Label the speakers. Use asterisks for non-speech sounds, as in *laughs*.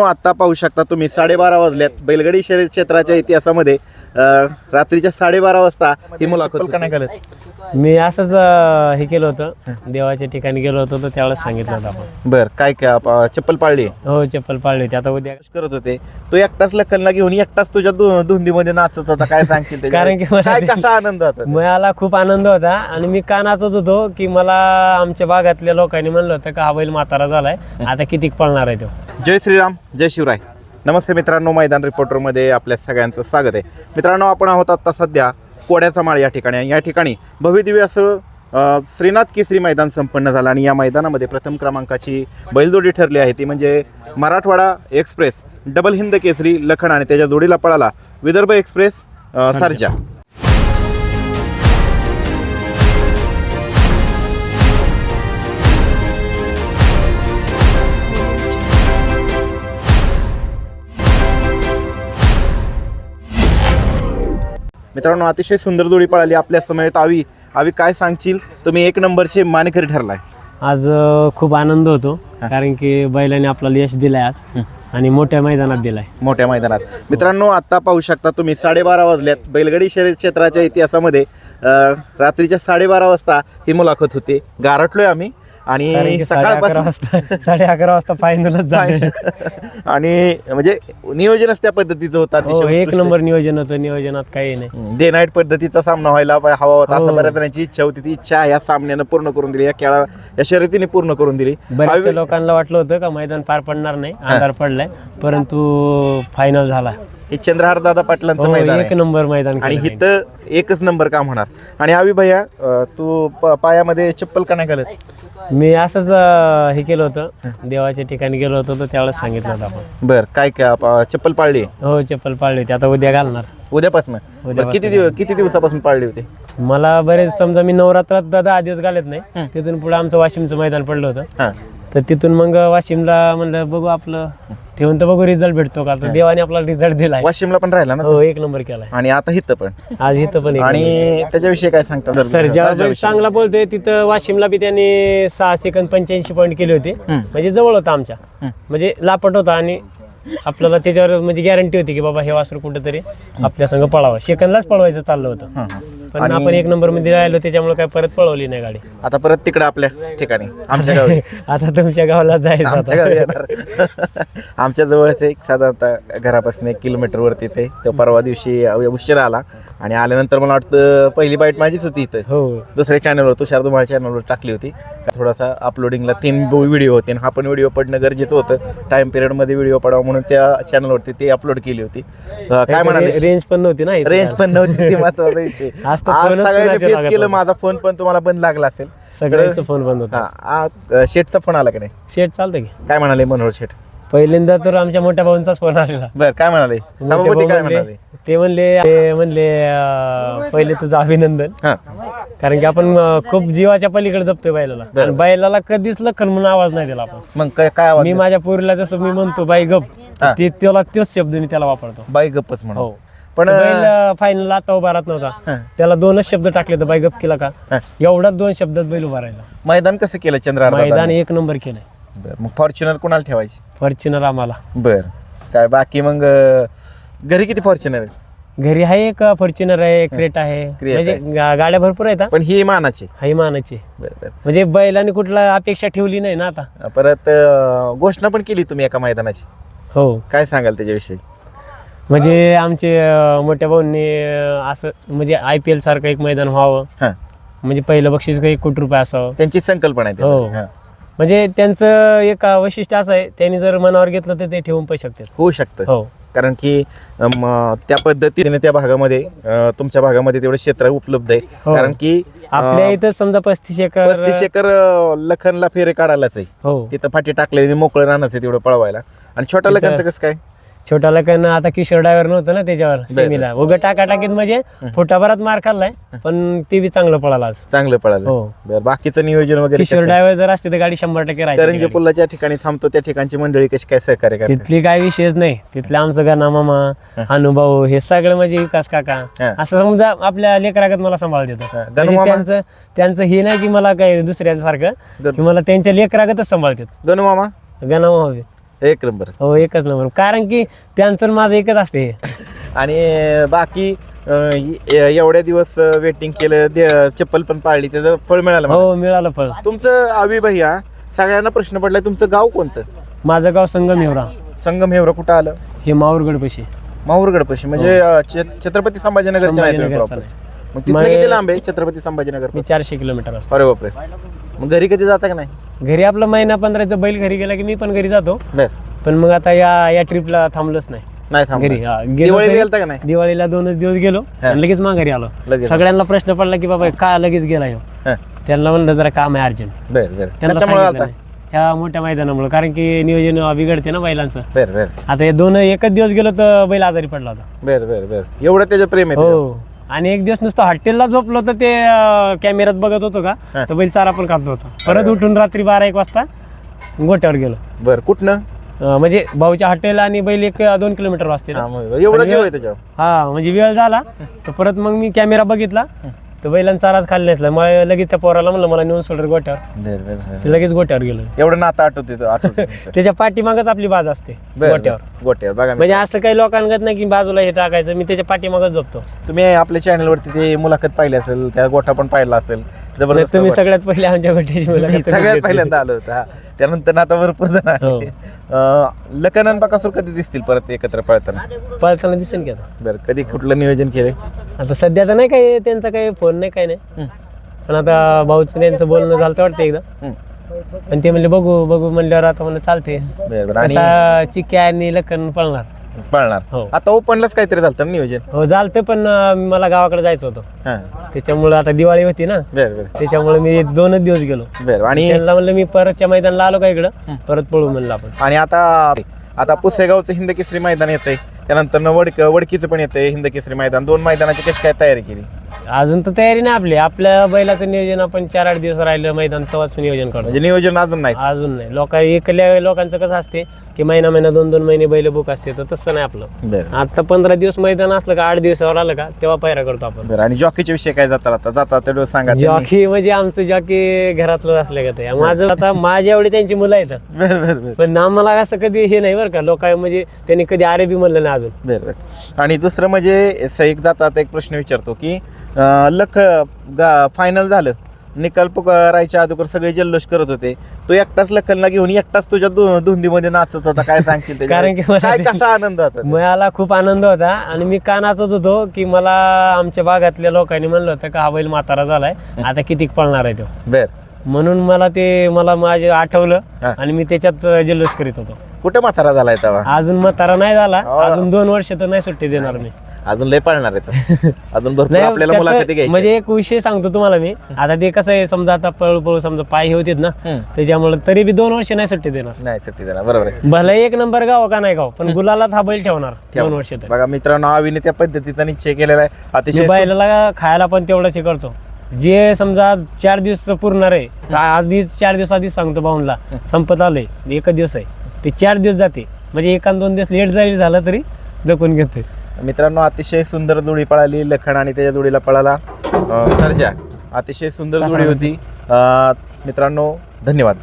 Speaker 1: आता पाहू शकता तुम्ही साडेबारा वाजल्यात बैलगडी शर्यत क्षेत्राच्या इतिहासामध्ये अं, रात्रीच्या साडेबारा वाजता ही मुलाखत का नाही घालत
Speaker 2: मी असंच अं, हे केलं होतं. देवाच्या ठिकाणी गेलो होतो तर त्यावेळेस सांगितलं होतं आपण.
Speaker 1: बर काय काय आप- चप्पल पाळली?
Speaker 2: हो चप्पल पाळली होती. आता उद्या
Speaker 1: करत होते. तो एकटाच लखनला घेऊन एकटाच तुझ्या धु- धुंदीमध्ये नाचत होता काय सांगतील?
Speaker 2: कारण की मला
Speaker 1: काय
Speaker 2: ते-
Speaker 1: कसा आनंद होता? ते?
Speaker 2: मला खूप आनंद होता आणि मी का नाचत होतो की मला आमच्या भागातल्या लोकांनी म्हणलं होतं का हा बैल म्हातारा झालाय आता किती पळणार आहे तो?
Speaker 1: जय श्रीराम जय शिवराय. नमस्ते मित्रांनो मैदान रिपोर्टरमध्ये आपल्या सगळ्यांचं स्वागत आहे. मित्रांनो आपण आहोत आता सध्या कोड्याचा माळ या ठिकाणी. या ठिकाणी भव्यदिव्य असं श्रीनाथ केसरी मैदान संपन्न झालं आणि या मैदानामध्ये प्रथम क्रमांकाची बैलजोडी ठरली आहे. ती म्हणजे मराठवाडा एक्सप्रेस डबल हिंद केसरी लखन आणि त्याच्या जोडीला पळाला विदर्भ एक्सप्रेस सर्जा. मित्रांनो अतिशय सुंदर जोडी पळाली आपल्या समयेत आवी. आवी काय सांगशील? तुम्ही एक नंबरचे मानकरी ठरलाय.
Speaker 2: आज अं, खूप आनंद होतो कारण की बैलाने आपल्याला यश दिलंय आज आणि मोठ्या मैदानात दिलाय.
Speaker 1: मोठ्या मैदानात. मित्रांनो आता पाहू शकता तुम्ही साडेबारा वाजल्यात. बैलगाडी शर्यत क्षेत्राच्या इतिहासामध्ये अं, रात्रीच्या साडेबारा वाजता ही मुलाखत होती. गारटलोय आम्ही.
Speaker 2: कारण
Speaker 1: आणि
Speaker 2: की साडे अकरा
Speaker 1: सकाळपासून
Speaker 2: वाजता साडे अकरा वाजता फायनलच झाले. *laughs*
Speaker 1: आणि म्हणजे नियोजनच त्या पद्धतीचं होतं
Speaker 2: हो
Speaker 1: अतिशय
Speaker 2: एक नंबर नियोजन होतं नियोजनात काही नाही.
Speaker 1: डे नाईट पद्धतीचा सामना व्हायला पा- हवा होता असं
Speaker 2: हो.
Speaker 1: बऱ्याच जणांची इच्छा होती ती इच्छा या सामन्यानं पूर्ण करून दिली या खेळा या शर्यतीने पूर्ण करून दिली.
Speaker 2: बऱ्याचशा
Speaker 1: आवी-
Speaker 2: लोकांना वाटलं होतं का मैदान पार पडणार नाही अंधार पडलाय परंतु फायनल झाला.
Speaker 1: हे चंद्रहार दादा पाटलांचं
Speaker 2: हो
Speaker 1: मैदान
Speaker 2: एक
Speaker 1: आहे.
Speaker 2: नंबर मैदान
Speaker 1: आणि
Speaker 2: केलं
Speaker 1: इथं एकच नंबर काम होणार. आणि आवी भैया अं, तू प- पायामध्ये चप्पल का नाही घालत.
Speaker 2: मी असंच अं, हे केलं होतं. देवाच्या ठिकाणी गेलो होतो तर त्यावेळेस सांगितलं होतं आपण.
Speaker 1: बर काय काय चप्पल पाळली?
Speaker 2: हो चप्पल पाळली होती. आता उद्या घालणार.
Speaker 1: उद्यापासून? बरं, किती दिवस किती दिवसापासून पाळली होती?
Speaker 2: मला बरेच समजा मी नवरात्रात दहा दिवस घालत नाही. तिथून पुढे आमचं वाशिमचं मैदान पडलं होतं.
Speaker 1: हा.
Speaker 2: तर तिथून मग वाशिमला म्हणलं बघू आपलं. ठेवून तर बघू रिझल्ट भेटतो का? तर देवाने आपला रिझल्ट दिलाय.
Speaker 1: वाशिमला पण राहिला ना
Speaker 2: हो एक नंबर केलाय.
Speaker 1: आणि आता इथं पण.
Speaker 2: आज इथं पण एक
Speaker 1: आणि त्याच्याविषयी काय सांगता?
Speaker 2: सर ज्या चांगला बोलतोय तिथं वाशिमला बी त्यांनी सहा सेकंद पंच्याऐंशी पॉईंट केले होते. म्हणजे जवळ होता आमच्या. म्हणजे लापट होता आणि आपल्याला त्याच्यावर म्हणजे गॅरंटी होती की बाबा हे वासरू कुठेतरी आपल्या संग पळावं. सेकंदलाच पळवायचं चाललं होतं. पण आपण एक नंबरमध्ये राहिलो त्याच्यामुळे काय परत पळवली नाही गाडी. *laughs*
Speaker 1: आता परत तिकडं आपल्या ठिकाणी आमच्या गावी. *laughs*
Speaker 2: आता तुमच्या गावाला जायचं
Speaker 1: आमच्या
Speaker 2: आता
Speaker 1: येणार. *laughs* आमच्या जवळच एक साधारणतः घरापासून एक किलोमीटर वरतीच आहे तो. परवा दिवशी उशिरा आला आणि आल्यानंतर मला वाटतं पहिली बाईट माझीच होती इथं.
Speaker 2: हो.
Speaker 1: दुसऱ्या चॅनलवर तुषार धुमाळ चॅनलवर टाकली होती. थोडासा अपलोडिंगला तीन व्हिडिओ होते आणि हा पण व्हिडिओ पडणं गरजेचं होतं. टाइम पिरियडमध्ये व्हिडिओ पडावा म्हणून त्या चॅनलवरती ते अपलोड केली होती. अं, काय म्हणाले
Speaker 2: रेंज पण नव्हती ना इथं.
Speaker 1: रेंज पण नव्हती ती महत्त्वाचा विषय.
Speaker 2: आज
Speaker 1: आज सगळ्यांनी फेस केलं. माझा फोन पण तुम्हाला बंद लागला असेल.
Speaker 2: सगळ्यांचा फोन बंद होता.
Speaker 1: हा आज शेटचा फोन आला का नाही?
Speaker 2: शेट चालतं की.
Speaker 1: काय म्हणाले मनोहर शेठ?
Speaker 2: पहिल्यांदा तर आमच्या मोठ्या भाऊंचाच फोन आलेला
Speaker 1: बर काय म्हणाले?
Speaker 2: मोठे
Speaker 1: सभापती काय
Speaker 2: म्हणले-
Speaker 1: म्हणाले
Speaker 2: ते म्हणले ते म्हणले अं, पहिले तुझं अभिनंदन.
Speaker 1: हा.
Speaker 2: कारण की आपण अं, खूप जीवाच्या पलीकडे जपतोय बैलाला आणि बैलाला कधीच लखन म्हणून आवाज नाही दिला आपण.
Speaker 1: मग काय काय आवाज
Speaker 2: मी माझ्या पोरीला जसं मी म्हणतो बाई गप.
Speaker 1: हा.
Speaker 2: ते त्याला तोच शब्द मी त्याला वापरतो.
Speaker 1: बाई गप्पच म्हणा
Speaker 2: हो.
Speaker 1: पण
Speaker 2: फायनल आता उभा राहत नव्हता.
Speaker 1: हा.
Speaker 2: त्याला दोनच शब्द टाकले तर बाई गप केला का?
Speaker 1: हा.
Speaker 2: एवढाच दोन शब्दात बैल उभा राहिला.
Speaker 1: मैदान कसं केलं चंद्रहार
Speaker 2: मैदान एक नंबर केलंय.
Speaker 1: बर मग फॉर्च्युनर कोणाला ठेवायची?
Speaker 2: फॉर्च्युनर आम्हाला.
Speaker 1: बर. काय बाकी मग घरी किती फॉर्च्युनर आहेत?
Speaker 2: घरी आहे एक फॉर्च्युनर आहे क्रेट आहे. म्हणजे गाड्या भरपूर आहेत हा.
Speaker 1: पण ही मानाची.
Speaker 2: हाही मानाची. म्हणजे बैलाने कुठला अपेक्षा ठेवली नाही ना आता.
Speaker 1: परत घोषणा पण केली तुम्ही एका मैदानाची?
Speaker 2: हो.
Speaker 1: काय सांगाल त्याच्याविषयी?
Speaker 2: म्हणजे आमचे अं, मोठ्या भाऊंनी अं, असं म्हणजे आय पी एल सारखं एक मैदान व्हावं.
Speaker 1: हा.
Speaker 2: म्हणजे पहिलं बक्षीस एक कोटी रुपये असावं.
Speaker 1: त्यांची संकल्पना आहे
Speaker 2: हो.
Speaker 1: हा.
Speaker 2: म्हणजे त्यांचं एक वैशिष्ट्य असं आहे त्यांनी जर मनावर घेतलं तर ते ठेवून पण शकतात.
Speaker 1: होऊ शकतं.
Speaker 2: हो.
Speaker 1: कारण की अम, त्या पद्धतीने त्या भागामध्ये अं, तुमच्या भागामध्ये तेवढं क्षेत्र उपलब्ध आहे.
Speaker 2: हो.
Speaker 1: कारण की
Speaker 2: आपल्या इथं समजा पस्तीस एकर
Speaker 1: पस्तीस एकर अं, लखनला फेरे काढायलाच आहे.
Speaker 2: हो.
Speaker 1: तिथं फाटी टाकलेली मोकळं राहणंच आहे तेवढं पळवायला. आणि छोट्या
Speaker 2: तिथं-
Speaker 1: लखनचं कसं काय?
Speaker 2: छोटा लखन आता किशोर ड्रायव्हर नव्हतं ना त्याच्यावर सेमीला. उगं टाका टाकीत म्हणजे फुटाभरात मार खाल्लाय पण ते बी चांगलं पळाला आज.
Speaker 1: चांगलं पळालं.
Speaker 2: हो.
Speaker 1: बरं बाकीचं नियोजन वगैरे
Speaker 2: किशोर
Speaker 1: कसं?
Speaker 2: ड्रायव्हर जर असते तर गाडी शंभर टक्के
Speaker 1: करंजी
Speaker 2: राहायची
Speaker 1: पुल्ला ज्या ठिकाणी थांबतो त्या ठिकाणची मंडळी कशी काय सहकार्य करते?
Speaker 2: तिथली काय विषयच नाही. तिथले आमचं गाणा मामा अनुभव हे सगळं म्हणजे विकास काका.
Speaker 1: हा.
Speaker 2: असं समजा आपल्या लेकरागत मला सांभाळ देतात.
Speaker 1: हा. गणू
Speaker 2: म्हणजे
Speaker 1: मामा?
Speaker 2: त्यांचं त्यांचं हे नाही की मला काय दुसऱ्यांसारखं
Speaker 1: गण-
Speaker 2: की मला त्यांच्या लेकरागतच सांभाळतात.
Speaker 1: गणू मामा. एक नंबर.
Speaker 2: हो एकच नंबर. कारण की त्यांचं आणि माझं एकच असते.
Speaker 1: आणि बाकी अं, ए- एवढ्या दिवस वेटिंग केलं दे- चप्पल पण पाळली त्याचं फळ मिळालं मला.
Speaker 2: हो मिळालं फळ.
Speaker 1: तुमचं अभि भैया सगळ्यांना प्रश्न पडलाय तुमचं गाव कोणतं?
Speaker 2: माझं गाव संगम हिवरा
Speaker 1: संगम हेवरं कुठं आलं?
Speaker 2: हे माहूरगड पैसे
Speaker 1: माहूरगड पशी म्हणजे अं, छ- छत्रपती संभाजीनगरचे नाही तुम्ही
Speaker 2: संभाजीनगरचा
Speaker 1: proper. मग तिथनं
Speaker 2: मग-
Speaker 1: किती लांब आहे छत्रपती संभाजीनगर
Speaker 2: मी चारशे किलोमीटर असतो.
Speaker 1: अरे बापरे. मग घरी कधी जाता का नाही?
Speaker 2: घरी आपला महिना पंधराचा बैल घरी गेला की मी पण घरी जातो.
Speaker 1: बर.
Speaker 2: पण मग आता या या ट्रिपला थांबलोच नाही. घरी हा, गेलो
Speaker 1: दिवाळीला
Speaker 2: तरी-
Speaker 1: गेलता का नाही?
Speaker 2: दिवाळीला दोनच दिवस गेलो आणि लगेच माघारी आलो.
Speaker 1: लगेच.
Speaker 2: सगळ्यांना प्रश्न पडला की बाबा का लगेच गेला ह्यो
Speaker 1: हं.
Speaker 2: त्यांना म्हणलं जरा काम आहे अर्जंट.
Speaker 1: बर बर.
Speaker 2: त्यांना
Speaker 1: कशामुळे आलता.
Speaker 2: त्या मोठ्या मैदानामुळे कारण की नियोजन बिघडते ना बैलांचं.
Speaker 1: बर बर.
Speaker 2: आता हे दोन एकच दिवस गेलो तर बैल आजारी पडला होता.
Speaker 1: बर बर बर. एवढं त्याचं प्रेम आहे.
Speaker 2: हो. आणि एक दिवस नुसतं हॉटेलला झोपलो तर ते कॅमेऱ्यात बघत होतो का? तर बैल चारा पण खात होता. परत उठून रात्री बारा एक वाजता गोट्यावर गेलो.
Speaker 1: बर कुठनं?
Speaker 2: म्हणजे भाऊच्या हॉटेल आणि बैल एक दोन किलोमीटर वाजते
Speaker 1: हा,
Speaker 2: हा म्हणजे वेळ झाला. तर परत मग मी कॅमेरा बघितला. तर बैलांचा चाराच खाली नसला मग लगेच त्या पोराला म्हणलं मला नेऊन सोडर गोट्यावर
Speaker 1: बर बर बर.
Speaker 2: ते लगेच गोट्यावर गेलो
Speaker 1: एवढं नातं आठवते आठवते. *laughs*
Speaker 2: त्याच्या पाठीमागच आपली बाज असते गोट्यावर.
Speaker 1: गोट्यावर बघा
Speaker 2: म्हणजे असं काही लोकांगत नाही की बाजूला हे टाकायचं मी त्याच्या पाठीमागच झोपतो
Speaker 1: तुम्ही आपल्या चॅनलवरती ते मुलाखत पाहिली असेल त्या गोठा पण पाहिला असेल जबरदस्त
Speaker 2: तुम्ही
Speaker 1: गोठा.
Speaker 2: सगळ्यात पहिले आमच्या गोट्याची
Speaker 1: मी
Speaker 2: मुलाखत
Speaker 1: सगळ्यात
Speaker 2: घेतली.
Speaker 1: पहिल्यांदा आलो होतो हा. त्यानंतर आता भरपूर जण.
Speaker 2: हो.
Speaker 1: अं, लखन आणि बकासूर कधी दिसतील परत एकत्र पळताना
Speaker 2: पळताना दिसेल की आता
Speaker 1: बरं कधी कुठलं नियोजन केलंय
Speaker 2: आता सध्या तर नाही काही त्यांचा काही फोन नाही काही नाही. पण आता भाऊचं त्यांचं बोलणं झालं तर वाटतं एकदा
Speaker 1: हं.
Speaker 2: पण ते म्हणले बघू बघू म्हणल्यावर आता म्हणलं चालते
Speaker 1: बरं बरं आणि
Speaker 2: कसा चिक्क्या आणि लखन पळणार
Speaker 1: पळणार.
Speaker 2: हो.
Speaker 1: आता ओपनलाच काहीतरी झालं नियोजन?
Speaker 2: हो झालते पण अं, मला गावाकडे जायचं होतं.
Speaker 1: हा.
Speaker 2: त्याच्यामुळं आता दिवाळी होती ना.
Speaker 1: बरं बरं.
Speaker 2: त्याच्यामुळे मी दोनच दिवस गेलो.
Speaker 1: बरं आणि
Speaker 2: त्यांना म्हणलं मी परतच्या मैदानाला आलो का इकडं? परत पळू म्हणलं आपण.
Speaker 1: आणि आता आता पुसेगावचं हिंद केसरी मैदान येतंय. त्यानंतर वडक वडकीचं पण येतंय हिंद केसरी मैदान. दोन मैदानाची कशी काय तयारी केली?
Speaker 2: अजून तर तयारी नाही आपली. आपल्या बैलाचं नियोजन आपण चार आठ दिवस राहिलं मैदान तेव्हाच नियोजन करतो.
Speaker 1: म्हणजे नियोजन अजून नाही
Speaker 2: अजून नाही. लोक एकल्या लोकांचं कसं असते की महिना महिना दोन दोन महिने बैल बुक असते तर तसं नाही आपलं.
Speaker 1: बरं.
Speaker 2: आता पंधरा दिवस मैदान असलं का आठ दिवसावर आलं का तेव्हा पायरा करतो आपण.
Speaker 1: बरं आणि जॉकीच्या विषय काय जातात आता? जाता तेवढं सांगा त्यांनी.
Speaker 2: जॉकी म्हणजे आमचं जॉकी घरातलं असलं का ते. माझं आता माझ्या एवढी त्यांची मुलं आहेत.
Speaker 1: बरं बरं बरं.
Speaker 2: पण आम्हाला असं कधी हे नाही बरं का लोक म्हणजे त्यांनी कधी आरे बी म्हणलं नाही अजून.
Speaker 1: बरं बरं. आणि दुसरं म्हणजे एक जातात एक प्रश्न विचारतो की लख गा फायनल झालं. निकाल पुकारायच्या अगोदर सगळे जल्लोष करत होते. तो एकटाच लखनला घेऊन एकटाच तुझ्या धुंदीमध्ये नाचत होता. काय सांगतील?
Speaker 2: कारण की मला
Speaker 1: काय कसा आनंद होता
Speaker 2: मला खूप आनंद होता. आणि मी का नाचत होतो की मला आमच्या भागातल्या लोकांनी म्हणलं होतं का हा बैल म्हातारा झालाय. आता किती पळणार आहे तो?
Speaker 1: बर.
Speaker 2: म्हणून मला ते मला माझे आठवलं. आणि मी त्याच्यात जल्लोष करीत होतो.
Speaker 1: कुठे म्हातारा झालाय तेव्हा
Speaker 2: अजून म्हातारा नाही झाला.
Speaker 1: हा.
Speaker 2: अजून दोन वर्ष तर नाही सुट्टी देणार मी.
Speaker 1: अजून लय पळणार आहे *laughs* अजून भरपूर
Speaker 2: नाही
Speaker 1: आपल्याला
Speaker 2: त्याचं-
Speaker 1: मुलाखती घ्यायची
Speaker 2: म्हणजे एक विषय सांगतो तुम्हाला मी. आता ते कसं आहे समजा आता पळू पळू समजा पाय हे होते ना
Speaker 1: हम्म.
Speaker 2: त्याच्यामुळे तरी बी दोन वर्ष नाही सुट्टी देणार.
Speaker 1: नाही सुट्टी देणार. बरोबर आहे.
Speaker 2: भले एक नंबर गाव का नाही गाव पण गुलालात हा बैल ठेवणार दोन वर्ष तर.
Speaker 1: बघा मित्रांनो आवीने त्या पद्धतीचा निश्चय केलेला आहे.
Speaker 2: मी
Speaker 1: अतिशय
Speaker 2: बैलाला खायला पण तेवढंच हे करतो. जे समजा चार दिवस पुरणार आहे तर आधीच चार दिवस आधीच सांगतो भाऊनला संपत आलंय. एकच दिवस आहे. ते चार दिवस जाते. म्हणजे एखाद दोन दिवस लेट जरी झालं तरी दखून घेतोय.
Speaker 1: मित्रांनो अतिशय सुंदर जोडी पळाली लखन आणि त्याच्या जोडीला पळाला सर्जा. अतिशय सुंदर जोडी होती. मित्रांनो धन्यवाद.